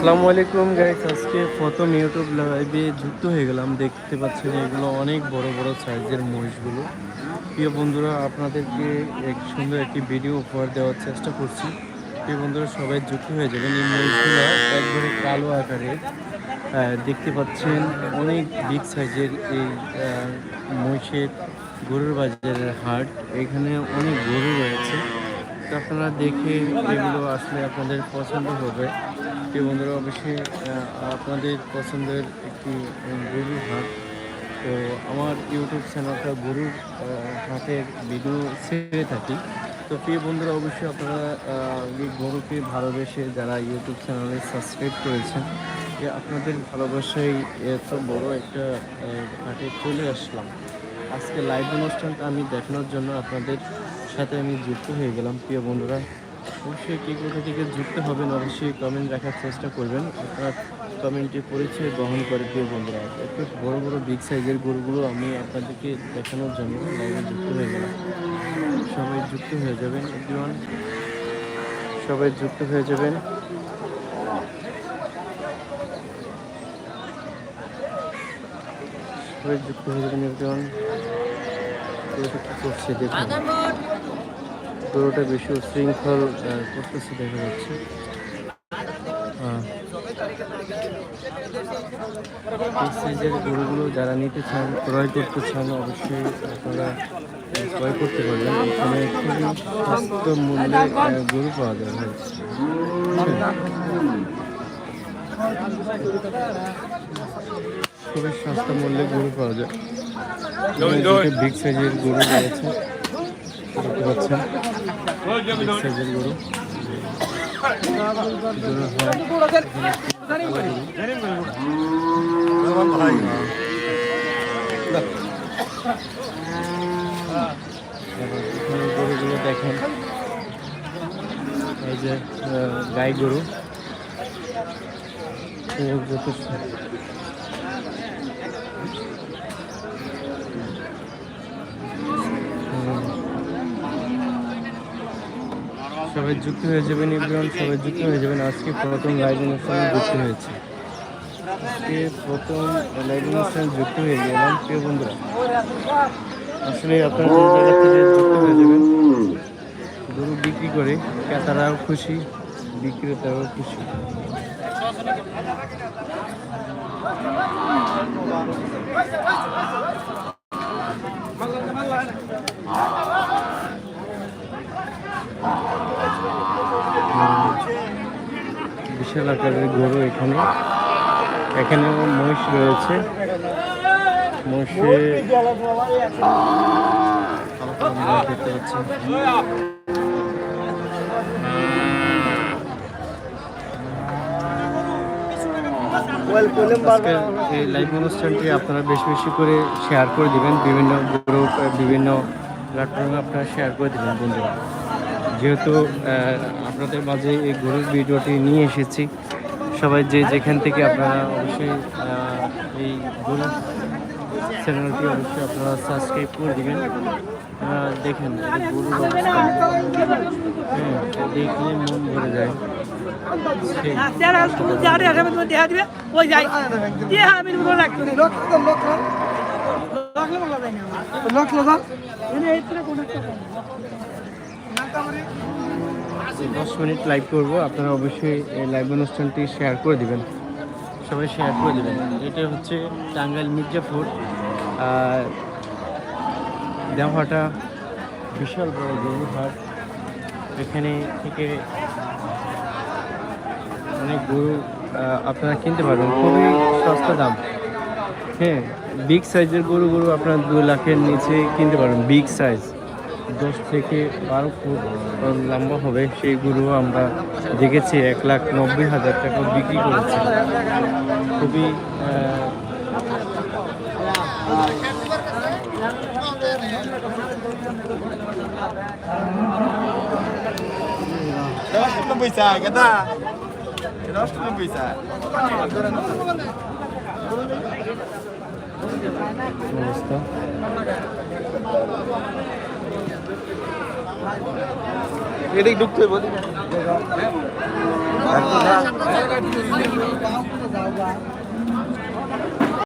আসসালামু আলাইকুম গাইস আজকে প্রথম ইউটিউব লাইভে যুক্ত হয়ে গেলাম। দেখতে পাচ্ছেন এগুলো অনেক বড় বড় সাইজের মহিষগুলো। প্রিয় বন্ধুরা, আপনাদেরকে এক সুন্দর একটি ভিডিও উপহার দেওয়ার চেষ্টা করছি। প্রিয় বন্ধুরা, সবাই যুক্ত হয়ে যাবেন। এই মহিষগুলো একবারে কালো আকারের। দেখতে পাচ্ছেন অনেক বিগ সাইজের এই মহিষের গরুর বাজারের হাট। এখানে অনেক গরু রয়েছে। তো আপনারা দেখে এগুলো আসলে আপনাদের পছন্দ হবে। প্রিয় বন্ধুরা, অবশ্যই আপনাদের পছন্দের একটি গরুর হাট। তো আমার ইউটিউব চ্যানেলটা গরুর হাটের ভিডিও ছেড়ে থাকি। তো প্রিয় বন্ধুরা, অবশ্যই আপনারা গরুকে ভালোবেসে যারা ইউটিউব চ্যানেলে সাবস্ক্রাইব করেছেন যে আপনাদের ভালোবাসায় এত বড় একটা হাটে চলে আসলাম। আজকে লাইভ অনুষ্ঠানটা আমি দেখানোর জন্য আপনাদের সাথে আমি যুক্ত হয়ে গেলাম। প্রিয় বন্ধুরা, অবশ্যই কে কোথা থেকে যুক্ত হবেন অবশ্যই কমেন্ট রাখার চেষ্টা করবেন। আপনার কমেন্টে পরিচয় বহন করে, প্রিয় বন্ধুরা। একটু বড় বড় বিগ সাইজের গরুগুলো আমি আপনাদেরকে দেখানোর জন্য লাইভে যুক্ত হয়ে গেলাম। সবাই যুক্ত হয়ে যাবেন এভরিওয়ান সবাই যুক্ত হয়ে যাবেন। সবাই যুক্ত হয়ে যাবেন এভরিওয়ান গরুটা করছে, দেখুন। গরুটা বেশি উশৃঙ্খল করতেছে দেখা যাচ্ছে। গরুগুলো যারা নিতে চান, ক্রয় করতে চান, অবশ্যই আপনারা ক্রয় করতে পারবেন। এখানে খুবই সস্তা মূল্যে গরু পাওয়া যায় খুবই সস্তা মূল্যে গরু পাওয়া যায়। বিগ সাইজের গরু রয়েছে। দেখতে পাচ্ছেন। বিগ সাইজের গরু। গরুগুলো দেখেন এই যে গাই গরু। সবাই যুক্ত হয়ে যাবেন ইব্রাহিম সবাই যুক্ত হয়ে যাবেন। আজকে প্রথম লাইভ অনুষ্ঠানে যুক্ত হয়েছে। আজকে প্রথম লাইভ অনুষ্ঠানে যুক্ত হয়ে গেলাম প্রিয় বন্ধুরা। আসলে আপনারা গরু বিক্রি করে ক্রেতারাও খুশি, বিক্রেতারাও খুশি। বিশাল আকারের গরু এখানে। এখানে মহিষ রয়েছে। এই লাইভ অনুষ্ঠানটি আপনারা বেশি বেশি করে শেয়ার করে দিবেন। বিভিন্ন গ্রুপ বিভিন্ন প্ল্যাটফর্মে আপনারা শেয়ার করে দিবেন বন্ধুরা। যেহেতু আপনাদের মাঝে এই গরুর ভিডিওটি নিয়ে এসেছি। সবাই যে যেখান থেকে আপনারা অবশ্যই এই গরু চ্যানেলটি অবশ্যই আপনারা সাবস্ক্রাইব করে দেবেন। দেখেন হ্যাঁ, দেখলে মন ভরে যায়। সেই। যারা দশ মিনিট লাইভ করব। আপনারা অবশ্যই এই লাইভ অনুষ্ঠানটি শেয়ার করে দিবেন। সবাই শেয়ার করে দেবেন। এটা হচ্ছে টাঙ্গাইল মির্জাপুর। দেওয়াটা বিশাল বড় গরু হাট এখানে থেকে অনেক গরু আপনারা কিনতে পারবেন। খুবই সস্তা দাম। হ্যাঁ বিগ সাইজের গরু গরু আপনারা দু লাখের নিচে কিনতে পারবেন। বিগ সাইজ দশ থেকে বারো ফুট লম্বা হবে। সেইগুলো আমরা দেখেছি এক লাখ নব্বই হাজার টাকা বিক্রি করেছি। খুবই অবস্থা। এদিক ঢুকতে বলি যাও